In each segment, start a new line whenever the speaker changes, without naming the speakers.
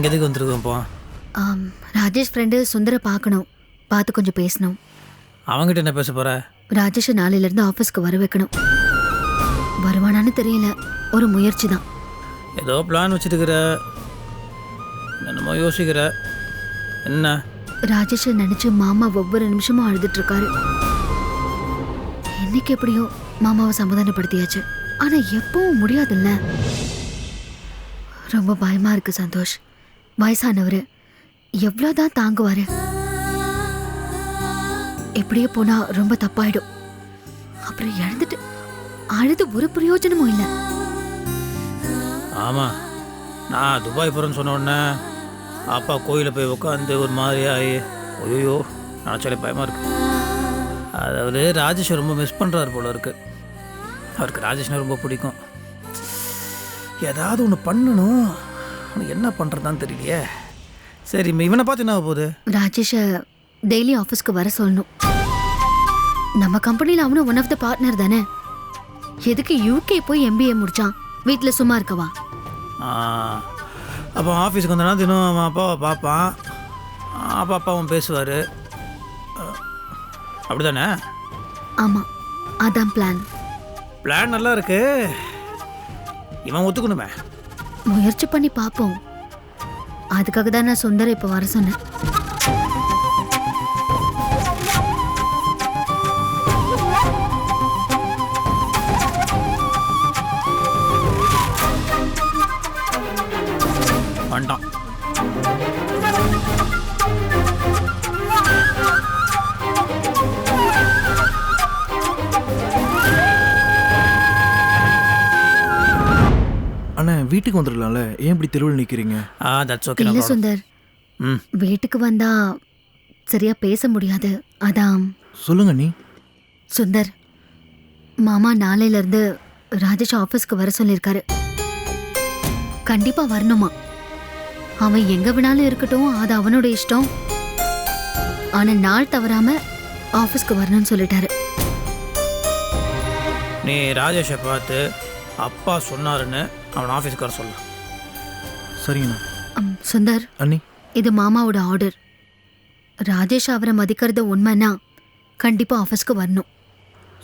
இங்கே எதுக்கு வந்திருக்கோம் இப்போ?
ஆம், ராஜேஷ் ஃப்ரெண்டு சுந்தர பார்க்கணும். பார்த்து கொஞ்சம் பேசணும்.
அவங்ககிட்ட என்ன பேச போற?
ராஜேஷை நாளையிலேருந்து ஆஃபீஸ்க்கு வர வைக்கணும். வருவானான்னு தெரியல. ஒரு முயற்சி தான்.
ஏதோ பிளான் வச்சுருக்கிற. என்னமோ யோசிக்கிற. என்ன?
ராஜேஷை நினைச்சு மாமா ஒவ்வொரு நிமிஷமும் அழுதுட்டு இருக்காரு இன்னைக்கு எப்படியோ மாமாவை சமாதானப்படுத்தியாச்சு. ஆனா எப்பவும் முடியாதுல்ல. ரொம்ப பயமா இருக்கு சந்தோஷ். வயசானவர். எவ்வளோதான் தாங்குவார். எப்படியே போனால் ரொம்ப தப்பாயிடும். அப்புறம் இழந்துட்டு அழுது ஒரு பிரயோஜனமும் இல்லை.
ஆமாம் நான் துபாய் போகிறேன்னு சொன்ன உடனே அப்பா கோயிலில் போய் உட்காந்து ஒரு மாதிரி ஆகி ஐயோ நினச்சாலே பயமாக இருக்கு. அதாவது ராஜேஷை ரொம்ப மிஸ் பண்ணுறாரு போல இருக்கு. அவருக்கு ராஜேஷ்னா ரொம்ப பிடிக்கும். ஏதாவது ஒன்று பண்ணணும். ஆனால் என்ன பண்ணுறதான்னு தெரியலையே. சரி இவ- இவனை பார்த்து என்ன ஆக போகுது?
ராஜேஷை டெய்லி ஆஃபீஸ்க்கு வர சொல்லணும். நம்ம கம்பெனியில் அவனும் ஒன் ஆஃப் த பார்ட்னர் தானே. எதுக்கு யூகே போய் எம்பிஏ முடிச்சான்? வீட்டில் சும்மா இருக்கவா?
அப்போ ஆஃபீஸுக்கு வந்தனா தினம் அவன் அப்பாவை பார்ப்பான். அப்பா அப்பாவும் பேசுவார். அப்படி தானே
ஆமாம் அதான் பிளான்
பிளான் நல்லா இருக்கு. இவன் ஒத்துக்கணுமே.
முயற்சி பண்ணி பார்ப்போம் அதுக்காக தான் நான் சுந்தர இப்போ வர சொன்னேன்.
வீட்டுக்கு வந்துடலாம்ல ஏன் இப்படி தெருவில் நிற்கிறீங்க
ஆ தட்ஸ் ஓகே
இல்லை சுந்தர்.
ம்.
வீட்டுக்கு வந்தா சரியா பேச முடியாது. அதான்.
சொல்லுங்க நீ.
சுந்தர் மாமா நாளையில இருந்து ராஜேஷ் ஆஃபீஸ்க்கு வர சொல்லியிருக்காரு. கண்டிப்பா வரணுமா? அவன் எங்க வேணாலும் இருக்கட்டும் அது அவனோட இஷ்டம். ஆனா நாள் தவறாம ஆஃபீஸ்க்கு வரணும்னு சொல்லிட்டாரு.
நீ ராஜேஷை பார்த்து அப்பா சொன்னாருன்னு அவன் ஆஃபீஸுக்கு வர சொல்லலாம்
சரிங்கண்ணா.
அம், சுந்தர்.
அண்ணி.
இது மாமாவோட ஆர்டர் ராஜேஷ் அவரை மதிக்கிறது உண்மைன்னா கண்டிப்பா ஆஃபீஸ்க்கு வரணும்.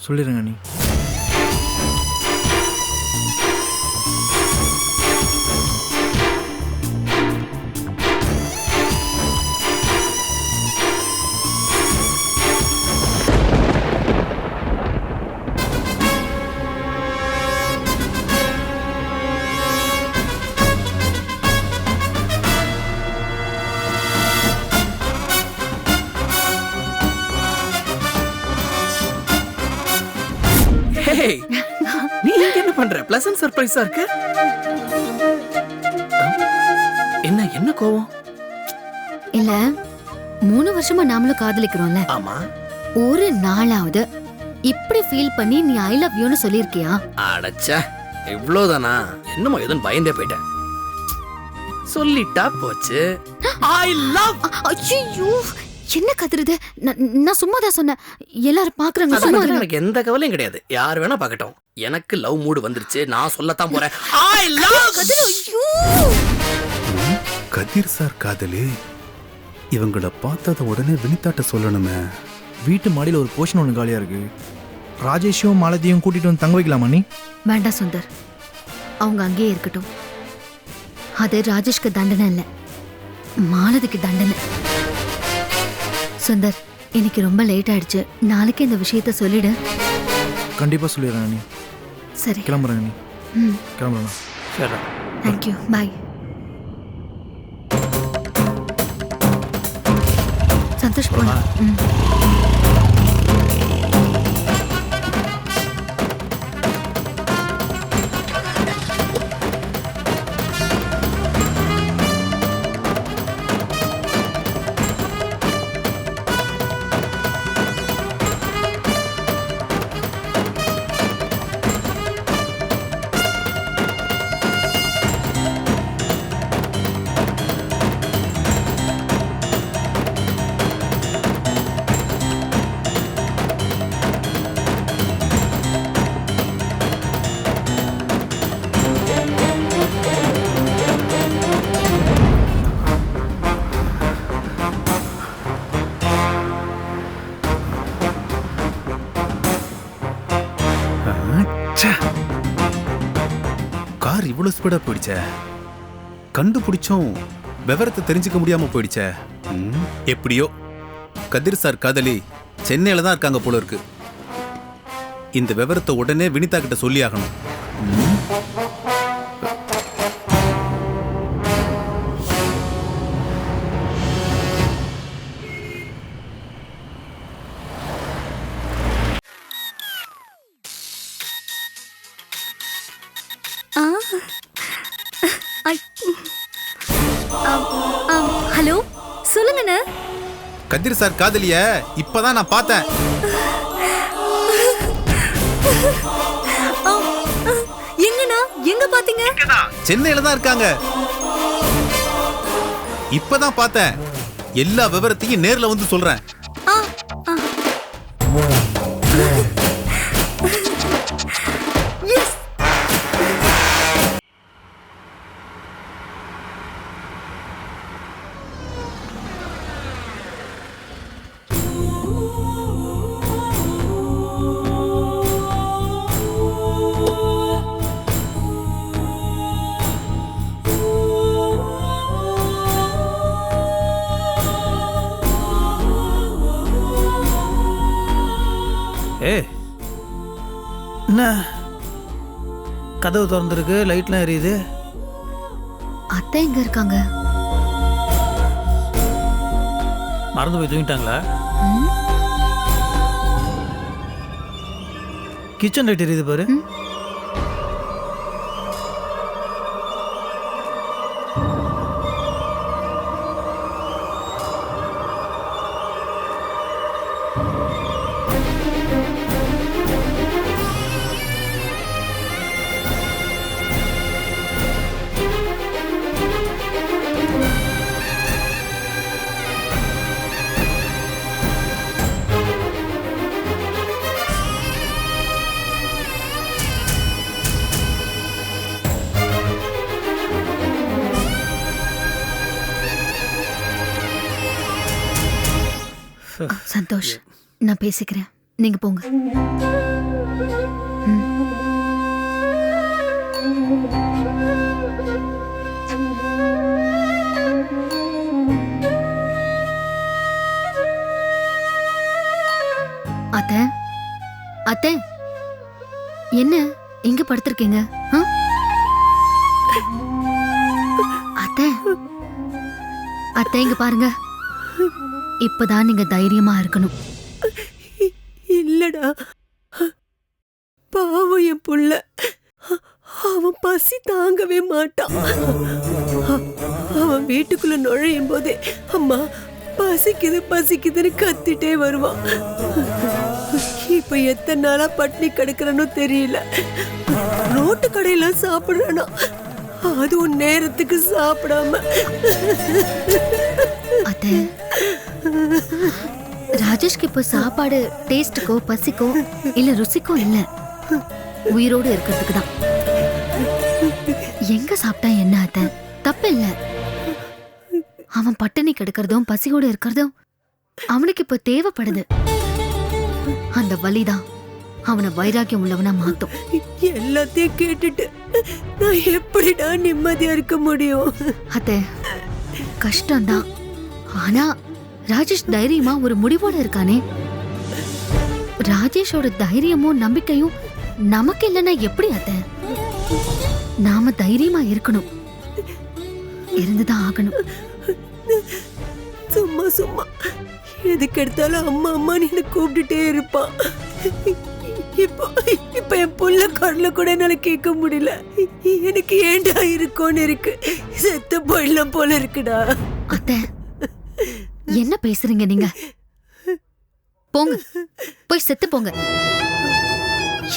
சொல்லிடுங்க அண்ணி.
சர்ப்ரைஸா இருக்கு? என்ன என்ன கோவம்?
இல்ல மூணு வருஷமா நாமளும் காதலிக்கிறோம்ல.
ஆமா.
ஒரு நாளாவது இப்படி ஃபீல் பண்ணி நீ ஐ லவ் யூன்னு சொல்லியிருக்கியா?
அடச்ச இவ்வளவுதானா என்னமோ எதுவும் பயந்தே போயிட்டேன். சொல்லிட்டா போச்சு. ஐ லவ்
ஐயோ என்ன கத்துறது நான் நான் சும்மா தான் சொன்னேன். எல்லாரும் பாக்குறாங்க சும்மா.
எனக்கு எந்த கவலையும் கிடையாது. யார் வேணா பார்க்கட்டும். எனக்கு லவ் மூடு வந்துருச்சு. நான் சொல்லத்தான் போறேன். ஐ லவ்
கதிர், ஐயோ!
கதிர் சார் காதலி. இவங்கள பார்த்தத உடனே வினிதாட்ட சொல்லணுமே.
வீட்டு மாடியில் ஒரு போர்ஷன் ஒன்று காலியாக இருக்கு. ராஜேஷும் மாலதியும் கூட்டிகிட்டு வந்து தங்க வைக்கலாமா நீ?
வேண்டாம் சுந்தர். அவங்க அங்கேயே இருக்கட்டும். அது ராஜேஷ்க்கு தண்டனை இல்லை. மாலதிக்கு தண்டனை. சுந்தர் இன்னைக்கு ரொம்ப லேட் ஆயிடுச்சு. நாளைக்கு இந்த விஷயத்த சொல்லிடு.
கண்டிப்பாக சொல்லிடுறேன் நீ
சரி.
கிளம்புறேன் நீ
ம்.
கிளம்புறேண்ணா
சரி.
தேங்க்யூ பாய் சந்தோஷ் போலாம். ம்.
சார் போயிடுச்ச? கண்டுபிடிச்சோம் விவரத்தை தெரிஞ்சுக்க முடியாம போயிடுச்ச? எப்படியோ. கதிர் சார் காதலி சென்னையில தான் இருக்காங்க போல இருக்கு. இந்த விவரத்தை உடனே வினிதா கிட்ட சொல்லி ஆகணும் கதிர் சார் காதலிய இப்பதான் நான் பார்த்தேன்.
எங்கண்ணா? எங்க பாத்தீங்க
சென்னையில தான் இருக்காங்க. இப்பதான் பார்த்தேன். எல்லா விவரத்தையும் நேர்ல வந்து சொல்றேன்.
என்ன? கதவு திறந்துருக்கு லைட்லாம் எரியுது.
அத்தை எங்க இருக்காங்க?
மறந்து போய் தூங்கிட்டாங்களா? கிச்சன் லைட் எரியுது பாரு.
சந்தோஷ் நான் பேசிக்கிறேன். நீங்க போங்க. அத்தை அத்தை என்ன? எங்க படுத்திருக்கீங்க? அத்தை அத்தை இங்க பாருங்க. இப்பதான் நீங்க தைரியமா இருக்கணும்.
இல்லடா. பாவம் என் புள்ள. அவன் பசி தாங்கவே மாட்டான். அவன் வீட்டுக்குள்ள நுழையும் போதே அம்மா பசிக்குது பசிக்குதுன்னு கத்திட்டே வருவான். இப்ப எத்தனை நாளா பட்னி கிடக்குறனோ தெரியல. ரோட்டு கடையில சாப்பிடுறானா. அதுவும் நேரத்துக்கு சாப்பிடாம.
அத்தை ராஜேஷ்க்கு இப்போ சாப்பாடு டேஸ்ட்டுக்கோ பசிக்கோ இல்ல ருசிக்கோ இல்ல. உயிரோடு இருக்கிறதுக்கு தான் எங்க சாப்பிட்டா என்ன அத்தை? தப்பு இல்ல. அவன் பட்டினி கிடக்கிறதும் பசியோட இருக்கிறதும் அவனுக்கு இப்ப தேவைப்படுது. அந்த வலிதான். அவனை வைராக்கியம் உள்ளவனா மாத்தும்.
எல்லாத்தையும் கேட்டுட்டு நான் எப்படிடா நிம்மதியா இருக்க முடியும்?
அத்தை கஷ்டம்தான். ஆனா ராஜேஷ் தைரியமா ஒரு முடிவோட இருக்கானே? ராஜேஷோட தைரியமும் நம்பிக்கையும் நமக்கு இல்லைன்னா எப்படி அத்தை? நாம தைரியமா இருக்கணும். இருந்துதான் ஆகணும்.
சும்மா சும்மா. எதுக்கு எடுத்தாலும் அம்மா அம்மான்னு என்ன கூப்பிட்டுட்டே இருப்பான் இப்போ இப்ப என் புள்ள கடல கூட என்னால கேட்க முடியல. எனக்கு ஏண்டா இருக்கோன்னு இருக்கு. செத்து போயிடலாம் போல இருக்குடா.
அத்தை என்ன பேசுறீங்க நீங்க? போங்க. போய் செத்து போங்க.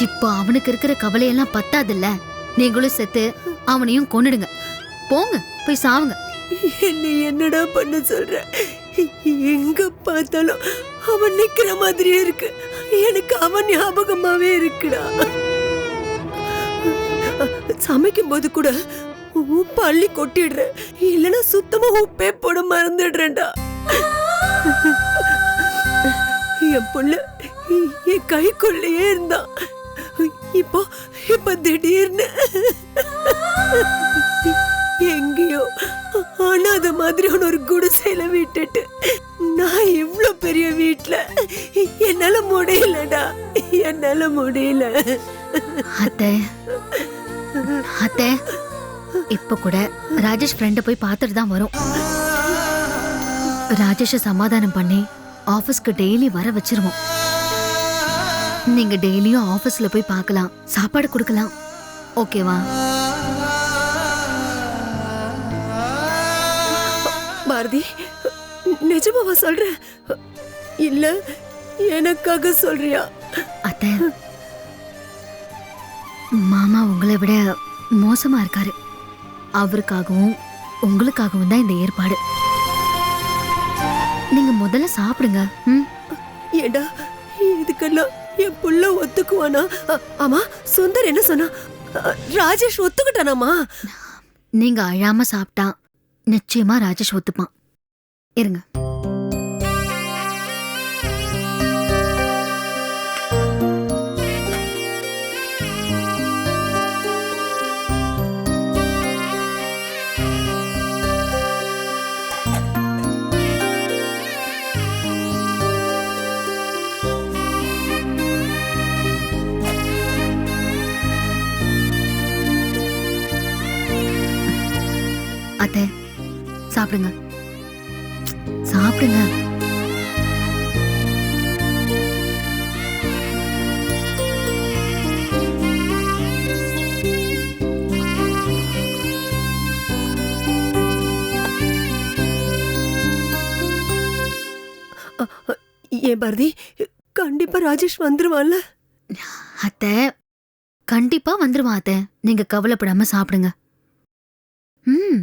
இப்போ அவனுக்கு இருக்கிற கவலையெல்லாம் பத்தாதுல்ல? நீங்களும் செத்து அவனையும் கொன்னுடுங்க. போங்க போய் சாவுங்க.
என்னை என்னடா பண்ண சொல்ற? எங்க பார்த்தாலும் அவன் நிக்கிற மாதிரியே இருக்கு. எனக்கு அவன் ஞாபகமாவே இருக்குடா. சமைக்கும் போது கூட உப்பு அள்ளி கொட்டிடுற இல்லைன்னா சுத்தமா உப்பே போட மறந்துடுறேன்டா. என் புள்ள என் கைக்குள்ளேயே இருந்தான் இப்போ இப்ப திடீர்னு. எங்கேயோ அனாத மாதிரியான ஒரு குடிசையில விட்டுட்டு நான் இவ்ளோ பெரிய வீட்ல என்னால முடியலடா. என்னால முடியல.
அத்தை அத்தை இப்ப கூட ராஜேஷ் ஃப்ரெண்ட போய் பார்த்துட்டு தான் வரும். ராஜேஷ சமாதானம் பண்ணி ஆபீஸ்க்கு டெய்லி வர வச்சிருவோம். நீங்க டெய்லியும் ஆபீஸ்ல போய் பார்க்கலாம். சாப்பாடு கொடுக்கலாம். ஓகேவா?
பாரதி நிஜமாவா சொல்ற? இல்ல எனக்காக சொல்றியா?
அத்தை மாமா உங்களை விட மோசமா இருக்காரு. அவருக்காகவும் உங்களுக்காகவும் தான் இந்த ஏற்பாடு. நீங்க முதல்ல சாப்பிடுங்க. ம்?
ஏண்டா இதுக்கெல்லாம் என் புள்ள ஒத்துக்குவானா? ஆமா சுந்தர் என்ன சொன்னா? ராஜேஷ் ஒத்துக்கிட்டானாமா?
நீங்க அழாம சாப்பிட்டா நிச்சயமா ராஜேஷ் ஒத்துப்பான். இருங்க. அத்தை சாப்பிடுங்க. சாப்பிடுங்க.
ஏன் பாரதி கண்டிப்பா ராஜேஷ் வந்துருவான்ல?
அத்தை கண்டிப்பா வந்துருவான் அத்தை. நீங்க கவலைப்படாம சாப்பிடுங்க. ம்.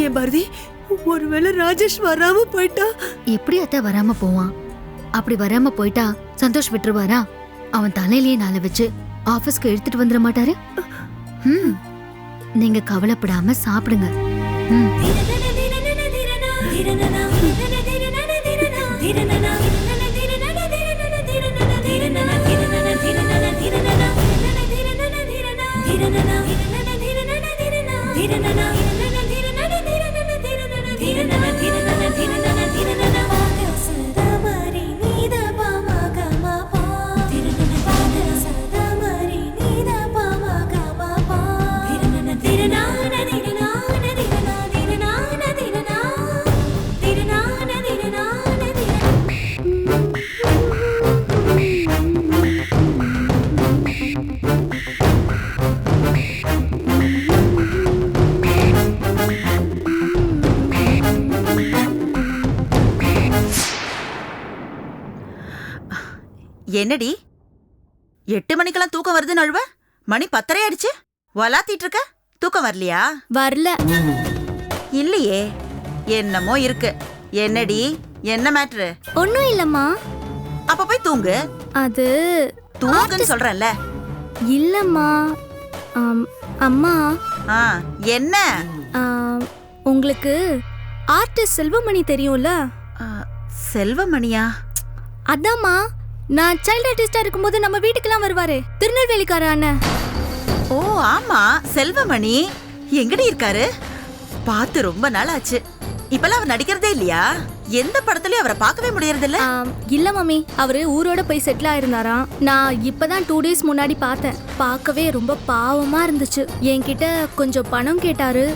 ஏன் பாரதி ஒருவேளை ராஜேஷ் வராம போயிட்டா
எப்படி அத்தை வராம போவான் அப்படி வராம போயிட்டா சந்தோஷ் விட்டுருவாரா அவன் தலையிலேயே நாளை வச்சு ஆபீஸ்க்கு எடுத்துட்டு வந்துட மாட்டாரு ம் நீங்க கவலைப்படாம சாப்பிடுங்க ம்
என்னடி? எட்டு மணிக்கெல்லாம் தூக்கம் வருதுன்னு அழுவ மணி பத்தரை ஆயிடுச்சு. வலாத்திட்டு இருக்க தூக்கம் வரலையா?
வரல.
இல்லையே. என்னமோ இருக்கு. என்னடி? என்ன மேட்ரு?
ஒன்றும் இல்லம்மா.
அப்ப போய் தூங்கு.
அது
தூங்குன்னு சொல்றேன்ல.
இல்லம்மா. அம்மா.
ஆ என்ன?
உங்களுக்கு ஆர்டிஸ்ட் செல்வமணி தெரியும்ல?
செல்வமணியா?
அதாம்மா. நான் சைல்ட் ஆர்டிஸ்டா இருக்கும்போது நம்ம வீட்டுக்கெல்லாம் வருவாரே. திருநெல்வேலிக்கார அண்ணன்
ஓ ஆமா செல்வமணி. எங்கடி இருக்காரு? பார்த்து ரொம்ப நாள் ஆச்சு இப்பெல்லாம் அவர் நடிக்கிறதே இல்லையா? எந்த படத்துலயும் அவரை பார்க்கவே முடியறது இல்ல
இல்ல மம்மி அவரு ஊரோட போய் செட்டில் ஆயிருந்தாராம். நான் இப்பதான் டூ டேஸ் முன்னாடி பார்த்தேன். பார்க்கவே ரொம்ப பாவமா இருந்துச்சு. என்கிட்ட கொஞ்சம் பணம் கேட்டாரு.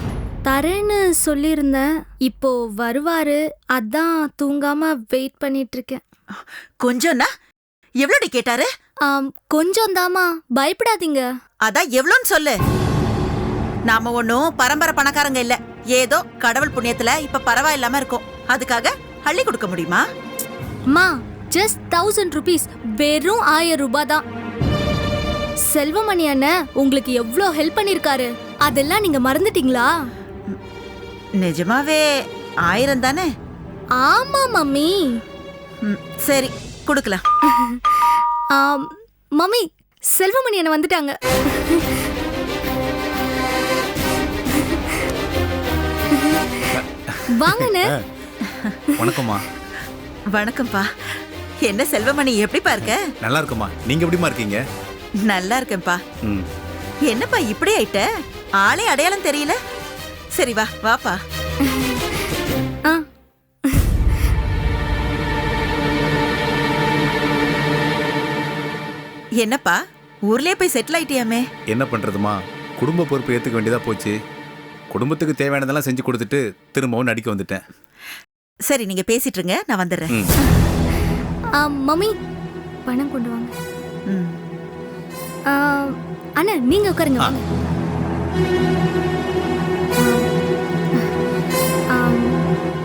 தரேன்னு சொல்லியிருந்தேன். இப்போ வருவாரு. அதான் தூங்காம வெயிட் பண்ணிட்டு இருக்கேன்.
கொஞ்சம்னா எவ்வளோடி கேட்டாரு?
கொஞ்சம் தாமா பயப்படாதீங்க.
அதான் எவ்வளோன்னு சொல்லு. நாம ஒன்னும் பரம்பரை பணக்காரங்க இல்ல. ஏதோ கடவுள் புண்ணியத்துல இப்ப பரவாயில்லாம இருக்கோம். அதுக்காக அள்ளி கொடுக்க முடியுமா?
அம்மா ஜஸ்ட் தௌசண்ட் ருபீஸ் வெறும் ஆயிரம் ரூபாய் தான். செல்வமணி அண்ணன் உங்களுக்கு எவ்வளோ ஹெல்ப் பண்ணிருக்காரு? அதெல்லாம் நீங்க மறந்துட்டீங்களா?
நிஜமாவே ஆயிரம் தானே?
ஆமா மம்மி.
ம், சரி. கொடுக்கலாம்.
மம்மி செல்வமணி அண்ணன் வந்துட்டாங்க. வாங்கண்ணே.
வணக்கம்மா.
வணக்கம்ப்பா. என்ன செல்வமணி எப்படிப்பா இருக்க?
நல்லா இருக்குமா நீங்க எப்படிமா இருக்கீங்க?
நல்லா இருக்கேன்ப்பா.
ம்.
என்னப்பா இப்படி ஆயிட்ட? ஆளே அடையாளம் தெரியல. சரி வா வாப்பா. என்னப்பா? ஊர்லயே போய் செட்டில் ஆயிட்டியாமே?
என்ன பண்றதுமா? குடும்ப பொறுப்பு ஏத்துக்க வேண்டியதா போச்சு. குடும்பத்துக்கு தேவையானதெல்லாம் செஞ்சு கொடுத்துட்டு திரும்பவும் நடிக்க வந்துட்டேன்.
சரி நீங்க பேசிட்டு இருங்க நான் வந்துடுறேன்.
ம்.
ஆ, மம்மி பணம் கொண்டு வாங்க.
ம்.
ஆ, அண்ணா நீங்க உட்காருங்க
ஆ.
வாங்க. ஆ,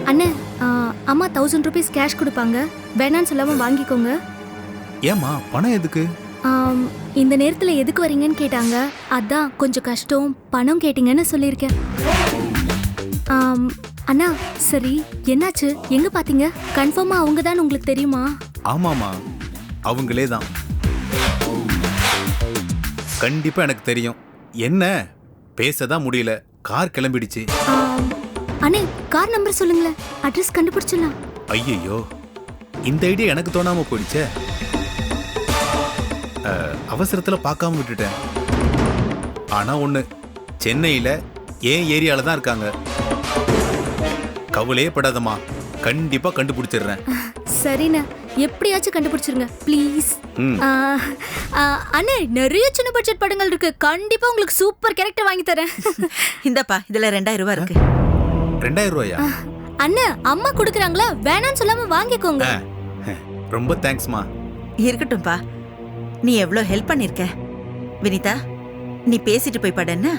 அண்ணா ஆ, அம்மா தௌசண்ட் ருபீஸ் கேஷ் கொடுப்பாங்க. வேணான்னு சொல்லாம வாங்கிக்கோங்க.
ஏமா பணம் எதுக்கு?
இந்த நேரத்துல எதுக்கு வரீங்கன்னு கேட்டாங்க. அதான் கொஞ்சம் கஷ்டம் பணம் கேட்டீங்கன்னு சொல்லியிருக்கேன். அண்ணா சரி என்னாச்சு? எங்க பாத்தீங்க? கன்ஃபார்மா அவங்க தான் உங்களுக்கு தெரியுமா?
ஆமாமா அவங்களே தான் கண்டிப்பா எனக்கு தெரியும். என்ன? பேசதான் முடியல. கார் கிளம்பிடுச்சு.
அண்ணே கார் நம்பர் சொல்லுங்களேன். அட்ரஸ் கண்டுபிடிச்சிடலாம்.
ஐயையோ இந்த ஐடியா எனக்கு தோணாம போயிடுச்சே. அவசரத்துல பார்க்காம விட்டுட்டேன். ஆனா ஒண்ணு சென்னையில ஏன் ஏரியால தான் இருக்காங்க. கவலையே படாதம்மா கண்டிப்பா கண்டுபிடிச்சிடுறேன்.
சரிண்ணே எப்படியாச்சும் கண்டுபிடிச்சிருங்க ப்ளீஸ். அண்ணே நிறைய சின்ன பட்ஜெட் படங்கள் இருக்கு. கண்டிப்பா உங்களுக்கு சூப்பர் கேரக்டர் வாங்கி தரேன்.
இந்தாப்பா இதுல ரெண்டாயிரம் ரூபாய் இருக்கு.
ரெண்டாயிரம் ரூபாயா
அண்ணா அம்மா கொடுக்குறாங்களா? வேணாம்னு சொல்லாம வாங்கிக்கோங்க.
ரொம்ப தேங்க்ஸ்மா
இருக்கட்டும்பா நீ எவ்வளோ ஹெல்ப் பண்ணிருக்க? வினிதா நீ பேசிட்டு போய் பட என்ன?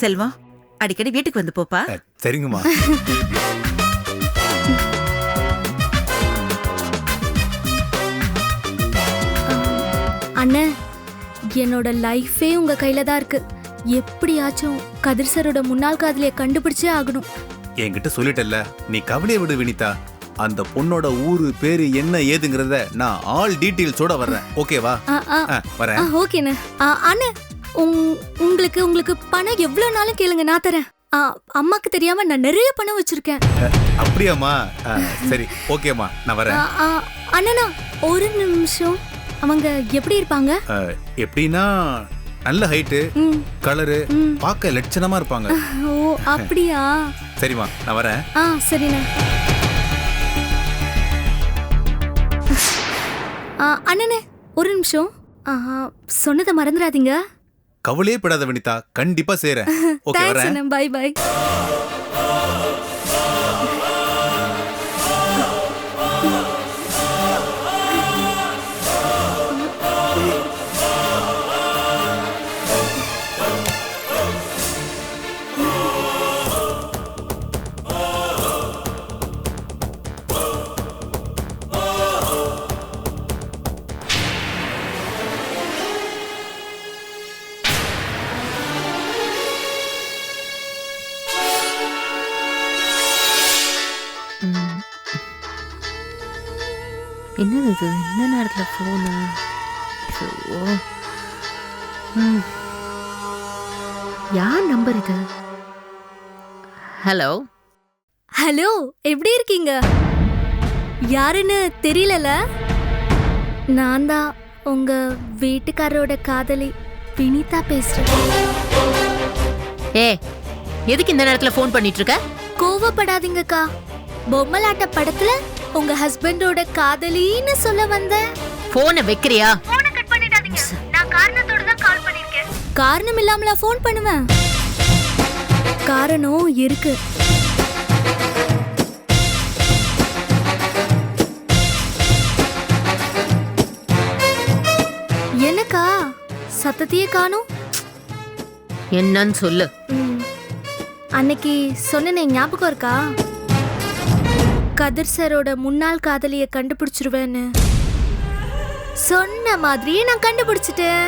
செல்வம் அடிக்கடி வீட்டுக்கு வந்து போப்பா.
சரிங்கம்மா.
அண்ணே என்னோட லைஃபே உங்க கையில தான் இருக்கு. எப்படியாச்சும் கதிர் சரோட முன்னாள் காதலிய கண்டுபிடிச்சே ஆகணும்.
என்கிட்ட சொல்லிட்டல்ல. நீ கவலையை விடு வினிதா. அந்த பொண்ணோட ஊரு பேரு என்ன ஏதுங்கிறத நான் ஆல் டீட்டெயில்ஸோட வர்றேன். ஓகேவா வரேன்.
ஓகேண்ணே அண்ணே. உங்- உங்களுக்கு உங்களுக்கு பணம் எவ்வளவு நாளும் கேளுங்க நான் தரேன். அம்மாக்கு தெரியாம நான் நிறைய பணம் வச்சிருக்கேன்.
அப்படியாம்மா? ஆ, சரி ஓகேம்மா நான் வரேன்.
அண்ணனா ஒரு நிமிஷம். அவங்க எப்படி இருப்பாங்க?
எப்படின்னா நல்ல ஹைட்டு
ம்,
கலரு. பார்க்க லட்சணமா இருப்பாங்க.
ஓ அப்படியா?
சரிம்மா நான் வரேன்.
ஆ சரிண்ணே. அண்ணனே ஒரு நிமிஷம். சொன்னதை மறந்துடாதீங்க.
கவலையே படாத வினிதா கண்டிப்பா செய்றேன். ஓகே வரேன்.
பை
என்னது இது? இந்த நேரத்தில் ஃபோனு ஓ ம். யார் நம்பர் இது? ஹலோ
ஹலோ எப்படி இருக்கீங்க? யாருன்னு தெரியலல? நான் தான் உங்க வீட்டுக்காரரோட காதலி வினிதா பேசுறேன்.
ஏ எதுக்கு இந்த நேரத்தில் ஃபோன் பண்ணிட்டு இருக்க?
கோவப்படாதீங்கக்கா. பொம்மலாட்ட படத்துல உங்க ஹஸ்பண்டோட காதலின்னு சொல்ல வந்தேன்
ஃபோனை வைக்கிறியா?
காரணம் இல்லாமலா ஃபோன் பண்ணுவேன்? காரணம் இருக்கு. என்னக்கா சத்தத்தையே காணும்.
என்னன்னு சொல்லு.
அன்னைக்கு சொன்னேனே ஞாபகம் இருக்கா? கதிர் சரோட முன்னாள் காதலிய கண்டுபிடிச்சிருவேன்னு. சொன்ன மாதிரியே நான் கண்டுபிடிச்சிட்டேன்.